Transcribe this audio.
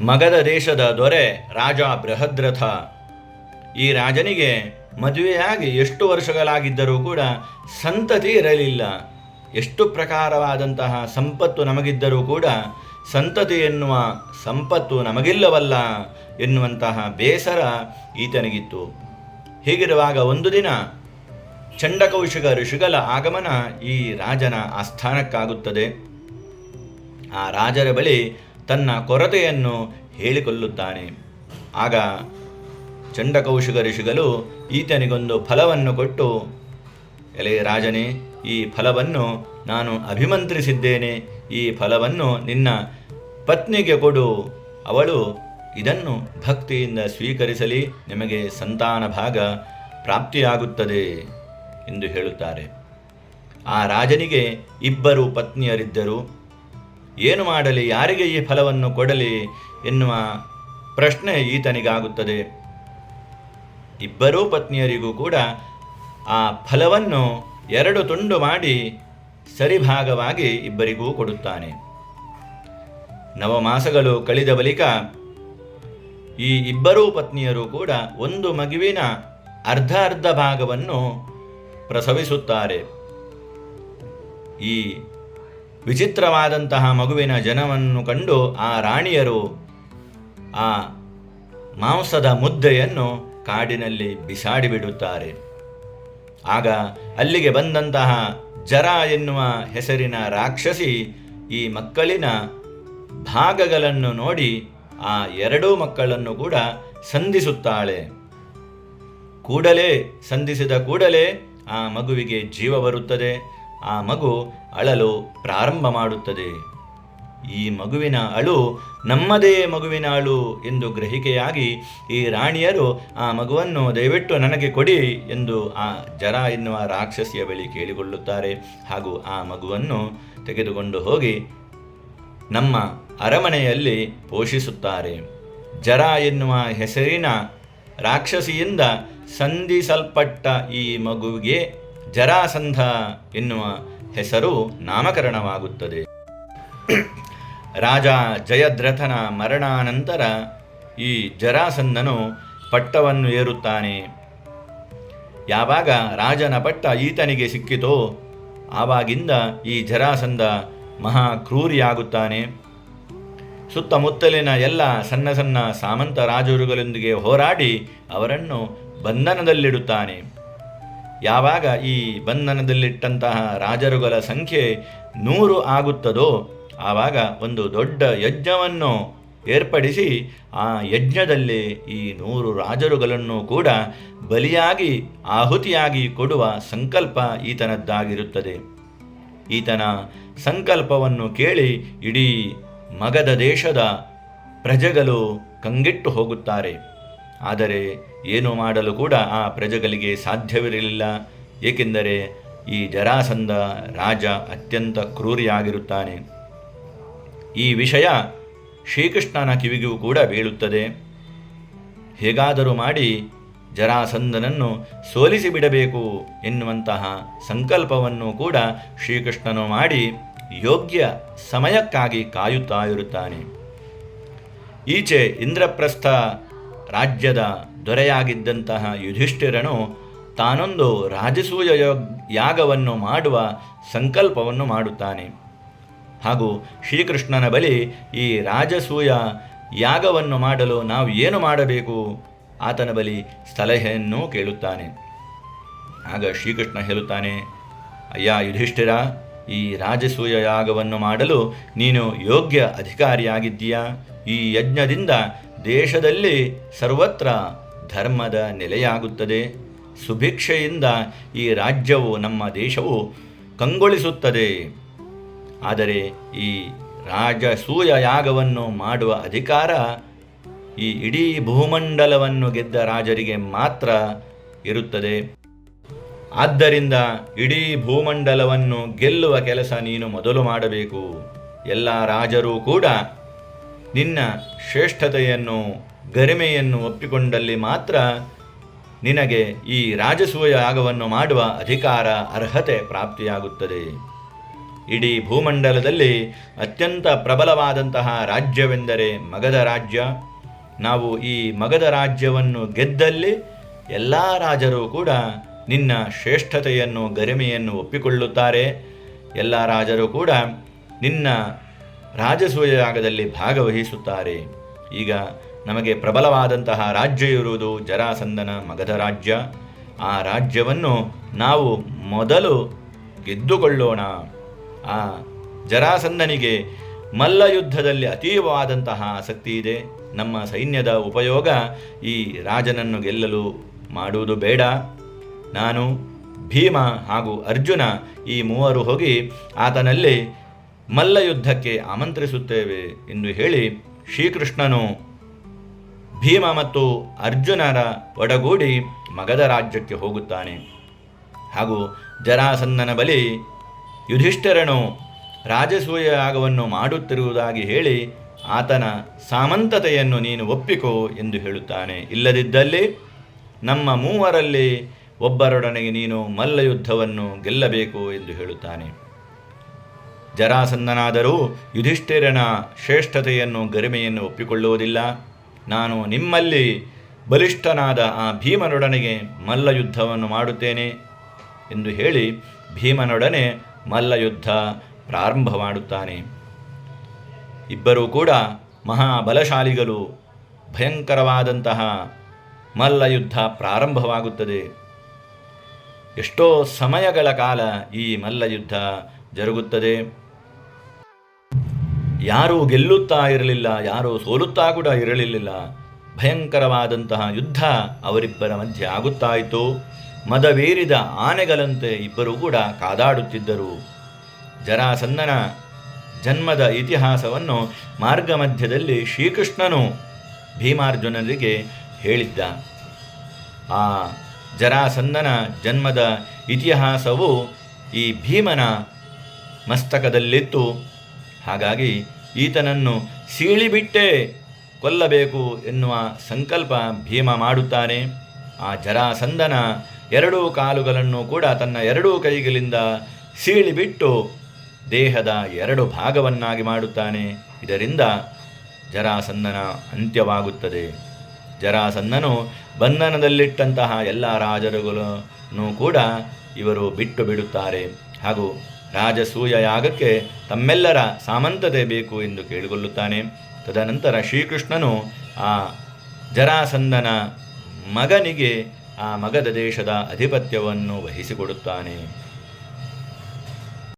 ಮಗಧ ದೇಶದ ದೊರೆ ರಾಜ ಬೃಹದ್ರಥ. ಈ ರಾಜನಿಗೆ ಮದುವೆಯಾಗಿ ಎಷ್ಟು ವರ್ಷಗಳಾಗಿದ್ದರೂ ಕೂಡ ಸಂತತಿ ಇರಲಿಲ್ಲ. ಎಷ್ಟು ಪ್ರಕಾರವಾದಂತಹ ಸಂಪತ್ತು ನಮಗಿದ್ದರೂ ಕೂಡ ಸಂತತಿ ಎನ್ನುವ ಸಂಪತ್ತು ನಮಗಿಲ್ಲವಲ್ಲ ಎನ್ನುವಂತಹ ಬೇಸರ ಈತನಿಗಿತ್ತು. ಹೀಗಿರುವಾಗ ಒಂದು ದಿನ ಚಂಡಕೌಶಿಕ ಋಷಿಗಳ ಆಗಮನ ಈ ರಾಜನ ಆಸ್ಥಾನಕ್ಕಾಗುತ್ತದೆ. ಆ ರಾಜರ ಬಳಿ ತನ್ನ ಕೊರತೆಯನ್ನು ಹೇಳಿಕೊಳ್ಳುತ್ತಾನೆ. ಆಗ ಚಂಡಕೌಶಿಕ ಋಷಿಗಳು ಈತನಿಗೊಂದು ಫಲವನ್ನು ಕೊಟ್ಟು, ಎಲೆ ರಾಜನೇ, ಈ ಫಲವನ್ನು ನಾನು ಅಭಿಮಂತ್ರಿಸಿದ್ದೇನೆ. ಈ ಫಲವನ್ನು ನಿನ್ನ ಪತ್ನಿಗೆ ಕೊಡು. ಅವಳು ಇದನ್ನು ಭಕ್ತಿಯಿಂದ ಸ್ವೀಕರಿಸಲಿ. ನಿಮಗೆ ಸಂತಾನ ಭಾಗ ಪ್ರಾಪ್ತಿಯಾಗುತ್ತದೆ ಎಂದು ಹೇಳುತ್ತಾರೆ. ಆ ರಾಜನಿಗೆ ಇಬ್ಬರು ಪತ್ನಿಯರಿದ್ದರು. ಏನು ಮಾಡಲಿ, ಯಾರಿಗೆ ಈ ಫಲವನ್ನು ಕೊಡಲಿ ಎನ್ನುವ ಪ್ರಶ್ನೆ ಈತನಿಗಾಗುತ್ತದೆ. ಇಬ್ಬರೂ ಪತ್ನಿಯರಿಗೂ ಕೂಡ ಆ ಫಲವನ್ನು ಎರಡು ತುಂಡು ಮಾಡಿ ಸರಿಭಾಗವಾಗಿ ಇಬ್ಬರಿಗೂ ಕೊಡುತ್ತಾನೆ. ನವಮಾಸಗಳು ಕಳೆದ ಬಳಿಕ ಈ ಇಬ್ಬರೂ ಪತ್ನಿಯರು ಕೂಡ ಒಂದು ಮಗುವಿನ ಅರ್ಧ ಅರ್ಧ ಭಾಗವನ್ನು ಪ್ರಸವಿಸುತ್ತಾರೆ. ಈ ವಿಚಿತ್ರವಾದಂತಹ ಮಗುವಿನ ಜನವನ್ನು ಕಂಡು ಆ ರಾಣಿಯರು ಆ ಮಾಂಸದ ಮುದ್ದೆಯನ್ನು ಕಾಡಿನಲ್ಲಿ ಬಿಸಾಡಿಬಿಡುತ್ತಾರೆ ಆಗ ಅಲ್ಲಿಗೆ ಬಂದಂತಹ ಜರ ಎನ್ನುವ ಹೆಸರಿನ ರಾಕ್ಷಸಿ ಈ ಮಕ್ಕಳಿನ ಭಾಗಗಳನ್ನು ನೋಡಿ ಆ ಎರಡೂ ಮಕ್ಕಳನ್ನು ಕೂಡ ಸಂಧಿಸುತ್ತಾಳೆ. ಕೂಡಲೇ, ಸಂಧಿಸಿದ ಕೂಡಲೇ ಆ ಮಗುವಿಗೆ ಜೀವ ಬರುತ್ತದೆ. ಆ ಮಗು ಅಳಲು ಪ್ರಾರಂಭ ಮಾಡುತ್ತದೆ. ಈ ಮಗುವಿನ ಅಳು ನಮ್ಮದೇ ಮಗುವಿನ ಅಳು ಎಂದು ಗ್ರಹಿಕೆಯಾಗಿ ಈ ರಾಣಿಯರು ಆ ಮಗುವನ್ನು ದಯವಿಟ್ಟು ನನಗೆ ಕೊಡಿ ಎಂದು ಆ ಜರ ಎನ್ನುವ ರಾಕ್ಷಸಿಯ ಬಳಿ ಕೇಳಿಕೊಳ್ಳುತ್ತಾರೆ. ಹಾಗೂ ಆ ಮಗುವನ್ನು ತೆಗೆದುಕೊಂಡು ಹೋಗಿ ನಮ್ಮ ಅರಮನೆಯಲ್ಲಿ ಪೋಷಿಸುತ್ತಾರೆ. ಜರ ಎನ್ನುವ ಹೆಸರಿನ ರಾಕ್ಷಸಿಯಿಂದ ಸಂಧಿಸಲ್ಪಟ್ಟ ಈ ಮಗುವಿಗೆ ಜರಾಸಂಧ ಎನ್ನುವ ಹೆಸರು ನಾಮಕರಣವಾಗುತ್ತದೆ. ರಾಜ ಜಯದ್ರಥನ ಮರಣಾನಂತರ ಈ ಜರಾಸಂಧನು ಪಟ್ಟವನ್ನು ಏರುತ್ತಾನೆ. ಯಾವಾಗ ರಾಜನ ಪಟ್ಟ ಈತನಿಗೆ ಸಿಕ್ಕಿತೋ ಆವಾಗಿಂದ ಈ ಜರಾಸಂಧ ಮಹಾ ಕ್ರೂರಿಯಾಗುತ್ತಾನೆ ಸುತ್ತಮುತ್ತಲಿನ ಎಲ್ಲ ಸಣ್ಣ ಸಣ್ಣ ಸಾಮಂತ ರಾಜರುಗಳೊಂದಿಗೆ ಹೋರಾಡಿ ಅವರನ್ನು ಬಂಧನದಲ್ಲಿಡುತ್ತಾನೆ. ಯಾವಾಗ ಈ ಬಂಧನದಲ್ಲಿಟ್ಟಂತಹ ರಾಜರುಗಳ ಸಂಖ್ಯೆ ನೂರು ಆಗುತ್ತದೋ ಆವಾಗ ಒಂದು ದೊಡ್ಡ ಯಜ್ಞವನ್ನು ಏರ್ಪಡಿಸಿ ಆ ಯಜ್ಞದಲ್ಲಿ ಈ ನೂರು ರಾಜರುಗಳನ್ನು ಕೂಡ ಬಲಿಯಾಗಿ, ಆಹುತಿಯಾಗಿ ಕೊಡುವ ಸಂಕಲ್ಪ ಈತನದ್ದಾಗಿರುತ್ತದೆ. ಈತನ ಸಂಕಲ್ಪವನ್ನು ಕೇಳಿ ಇಡೀ ಮಗದ ದೇಶದ ಪ್ರಜೆಗಳು ಕಂಗೆಟ್ಟು ಹೋಗುತ್ತಾರೆ. ಆದರೆ ಏನು ಮಾಡಲು ಕೂಡ ಆ ಪ್ರಜೆಗಳಿಗೆ ಸಾಧ್ಯವಿರಲಿಲ್ಲ. ಏಕೆಂದರೆ ಈ ಜರಾಸಂಧ ರಾಜ ಅತ್ಯಂತ ಕ್ರೂರಿಯಾಗಿರುತ್ತಾನೆ. ಈ ವಿಷಯ ಶ್ರೀಕೃಷ್ಣನ ಕಿವಿಗೂ ಕೂಡ ಬೀಳುತ್ತದೆ. ಹೇಗಾದರೂ ಮಾಡಿ ಜರಾಸಂಧನನ್ನು ಸೋಲಿಸಿ ಬಿಡಬೇಕು ಎನ್ನುವಂತಹ ಸಂಕಲ್ಪವನ್ನು ಕೂಡ ಶ್ರೀಕೃಷ್ಣನು ಮಾಡಿ ಯೋಗ್ಯ ಸಮಯಕ್ಕಾಗಿ ಕಾಯುತ್ತಾ ಇರುತ್ತಾನೆ. ಈಚೆ ಇಂದ್ರಪ್ರಸ್ಥ ರಾಜ್ಯದ ದೊರೆಯಾಗಿದ್ದಂತಹ ಯುಧಿಷ್ಠಿರನು ತಾನೊಂದು ರಾಜಸೂಯ ಯಾಗವನ್ನು ಮಾಡುವ ಸಂಕಲ್ಪವನ್ನು ಮಾಡುತ್ತಾನೆ. ಹಾಗೂ ಶ್ರೀಕೃಷ್ಣನ ಬಳಿ ಈ ರಾಜಸೂಯ ಯಾಗವನ್ನು ಮಾಡಲು ನಾವು ಏನು ಮಾಡಬೇಕು? ಆತನ ಬಳಿ ಸಲಹೆಯನ್ನು ಕೇಳುತ್ತಾನೆ. ಆಗ ಶ್ರೀಕೃಷ್ಣ ಹೇಳುತ್ತಾನೆ, ಅಯ್ಯ ಯುಧಿಷ್ಠಿರ, ಈ ರಾಜಸೂಯ ಯಾಗವನ್ನು ಮಾಡಲು ನೀನು ಯೋಗ್ಯ ಅಧಿಕಾರಿಯಾಗಿದ್ದೀಯಾ? ಈ ಯಜ್ಞದಿಂದ ದೇಶದಲ್ಲಿ ಸರ್ವತ್ರ ಧರ್ಮದ ನೆಲೆಯಾಗುತ್ತದೆ. ಸುಭಿಕ್ಷೆಯಿಂದ ಈ ರಾಜ್ಯವು, ನಮ್ಮ ದೇಶವು ಕಂಗೊಳಿಸುತ್ತದೆ. ಆದರೆ ಈ ರಾಜಸೂಯ ಯಾಗವನ್ನು ಮಾಡುವ ಅಧಿಕಾರ ಈ ಇಡೀ ಭೂಮಂಡಲವನ್ನು ಗೆದ್ದ ರಾಜರಿಗೆ ಮಾತ್ರ ಇರುತ್ತದೆ. ಆದ್ದರಿಂದ ಇಡೀ ಭೂಮಂಡಲವನ್ನು ಗೆಲ್ಲುವ ಕೆಲಸ ನೀನು ಮೊದಲು ಮಾಡಬೇಕು. ಎಲ್ಲ ರಾಜರೂ ಕೂಡ ನಿನ್ನ ಶ್ರೇಷ್ಠತೆಯನ್ನು, ಗರಿಮೆಯನ್ನು ಒಪ್ಪಿಕೊಂಡಲ್ಲಿ ಮಾತ್ರ ನಿನಗೆ ಈ ರಾಜಸೂಯ ಯಾಗವನ್ನು ಮಾಡುವ ಅಧಿಕಾರ, ಅರ್ಹತೆ ಪ್ರಾಪ್ತಿಯಾಗುತ್ತದೆ. ಇಡೀ ಭೂಮಂಡಲದಲ್ಲಿ ಅತ್ಯಂತ ಪ್ರಬಲವಾದಂತಹ ರಾಜ್ಯವೆಂದರೆ ಮಗಧ ರಾಜ್ಯ. ನಾವು ಈ ಮಗಧ ರಾಜ್ಯವನ್ನು ಗೆದ್ದಲ್ಲಿ ಎಲ್ಲ ರಾಜರು ಕೂಡ ನಿನ್ನ ಶ್ರೇಷ್ಠತೆಯನ್ನು, ಗರಿಮೆಯನ್ನು ಒಪ್ಪಿಕೊಳ್ಳುತ್ತಾರೆ. ಎಲ್ಲ ರಾಜರು ಕೂಡ ನಿನ್ನ ರಾಜಸೂಯ ಯಾಗದಲ್ಲಿ ಭಾಗವಹಿಸುತ್ತಾರೆ. ಈಗ ನಮಗೆ ಪ್ರಬಲವಾದಂತಹ ರಾಜ್ಯ ಇರುವುದು ಜರಾಸಂದನ ಮಗಧ ರಾಜ್ಯ. ಆ ರಾಜ್ಯವನ್ನು ನಾವು ಮೊದಲು ಗೆದ್ದುಕೊಳ್ಳೋಣ. ಆ ಜರಾಸಂದನಿಗೆ ಮಲ್ಲ ಯುದ್ಧದಲ್ಲಿ ಅತೀವವಾದಂತಹ ಆಸಕ್ತಿ ಇದೆ. ನಮ್ಮ ಸೈನ್ಯದ ಉಪಯೋಗ ಈ ರಾಜನನ್ನು ಗೆಲ್ಲಲು ಮಾಡುವುದು ಬೇಡ. ನಾನು ಭೀಮ ಹಾಗೂ ಅರ್ಜುನ ಈ ಮೂವರು ಹೋಗಿ ಆತನಲ್ಲಿ ಮಲ್ಲ ಯುದ್ಧಕ್ಕೆ ಆಮಂತ್ರಿಸುತ್ತೇವೆ ಎಂದು ಹೇಳಿ ಶ್ರೀಕೃಷ್ಣನು ಭೀಮ ಮತ್ತು ಅರ್ಜುನರ ಒಡಗೂಡಿ ಮಗಧ ರಾಜ್ಯಕ್ಕೆ ಹೋಗುತ್ತಾನೆ. ಹಾಗೂ ಜರಾಸಂದನ ಬಳಿ ಯುಧಿಷ್ಠಿರನು ರಾಜಸೂಯ ಯಾಗವನ್ನು ಮಾಡುತ್ತಿರುವುದಾಗಿ ಹೇಳಿ ಆತನ ಸಾಮಂತತೆಯನ್ನು ನೀನು ಒಪ್ಪಿಕೋ ಎಂದು ಹೇಳುತ್ತಾನೆ. ಇಲ್ಲದಿದ್ದಲ್ಲಿ ನಮ್ಮ ಮೂವರಲ್ಲಿ ಒಬ್ಬರೊಡನೆಗೆ ನೀನು ಮಲ್ಲಯುದ್ಧವನ್ನು ಗೆಲ್ಲಬೇಕು ಎಂದು ಹೇಳುತ್ತಾನೆ. ಜರಾಸಂದನಾದರೂ ಯುಧಿಷ್ಠಿರನ ಶ್ರೇಷ್ಠತೆಯನ್ನು ಗರಿಮೆಯನ್ನು ಒಪ್ಪಿಕೊಳ್ಳುವುದಿಲ್ಲ. ನಾನು ನಿಮ್ಮಲ್ಲಿ ಬಲಿಷ್ಠನಾದ ಆ ಭೀಮನೊಡನೆಗೆ ಮಲ್ಲಯುದ್ಧವನ್ನು ಮಾಡುತ್ತೇನೆ ಎಂದು ಹೇಳಿ ಭೀಮನೊಡನೆ ಮಲ್ಲಯುದ್ಧ ಪ್ರಾರಂಭ ಮಾಡುತ್ತಾನೆ. ಇಬ್ಬರೂ ಕೂಡ ಮಹಾಬಲಶಾಲಿಗಳು, ಭಯಂಕರವಾದಂತಹ ಮಲ್ಲಯುದ್ಧ ಪ್ರಾರಂಭವಾಗುತ್ತದೆ. ಎಷ್ಟೋ ಸಮಯಗಳ ಕಾಲ ಈ ಮಲ್ಲಯುದ್ಧ ಜರುಗುತ್ತದೆ. ಯಾರೂ ಗೆಲ್ಲುತ್ತಾ ಇರಲಿಲ್ಲ, ಯಾರೂ ಸೋಲುತ್ತಾ ಕೂಡ ಇರಲಿಲ್ಲ. ಭಯಂಕರವಾದಂತಹ ಯುದ್ಧ ಅವರಿಬ್ಬರ ಮಧ್ಯೆ ಆಗುತ್ತಾ ಇತ್ತು ಮದವೇರಿದ ಆನೆಗಳಂತೆ ಇಬ್ಬರೂ ಕೂಡ ಕಾದಾಡುತ್ತಿದ್ದರು. ಜರಾಸಂದನ ಜನ್ಮದ ಇತಿಹಾಸವನ್ನು ಮಾರ್ಗ ಮಧ್ಯದಲ್ಲಿ ಶ್ರೀಕೃಷ್ಣನು ಭೀಮಾರ್ಜುನರಿಗೆ ಹೇಳಿದ್ದ. ಆ ಜರಾಸಂದನ ಜನ್ಮದ ಇತಿಹಾಸವು ಈ ಭೀಮನ ಮಸ್ತಕದಲ್ಲಿತ್ತು. ಹಾಗಾಗಿ ಈತನನ್ನು ಸೀಳಿಬಿಟ್ಟೇ ಕೊಲ್ಲಬೇಕು ಎನ್ನುವ ಸಂಕಲ್ಪ ಭೀಮ ಮಾಡುತ್ತಾನೆ. ಆ ಜರಾಸಂದನ ಎರಡೂ ಕಾಲುಗಳನ್ನು ಕೂಡ ತನ್ನ ಎರಡೂ ಕೈಗಳಿಂದ ಸೀಳಿಬಿಟ್ಟು ದೇಹದ ಎರಡು ಭಾಗವನ್ನಾಗಿ ಮಾಡುತ್ತಾನೆ. ಇದರಿಂದ ಜರಾಸಂದನ ಅಂತ್ಯವಾಗುತ್ತದೆ. ಜರಾಸಂದನು ಬಂಧನದಲ್ಲಿಟ್ಟಂತಹ ಎಲ್ಲ ರಾಜರುಗಳನ್ನು ಕೂಡ ಇವರು ಬಿಟ್ಟು ಬಿಡುತ್ತಾರೆ. ಹಾಗೂ ರಾಜಸೂಯ ಯಾಗಕ್ಕೆ ತಮ್ಮೆಲ್ಲರ ಸಾಮಂತತೆ ಬೇಕು ಎಂದು ಕೇಳಿಕೊಳ್ಳುತ್ತಾನೆ. ತದನಂತರ ಶ್ರೀಕೃಷ್ಣನು ಆ ಜರಾಸಂದನ ಮಗನಿಗೆ ಆ ಮಗದ ದೇಶದ ಅಧಿಪತ್ಯವನ್ನು ವಹಿಸಿಕೊಡುತ್ತಾನೆ.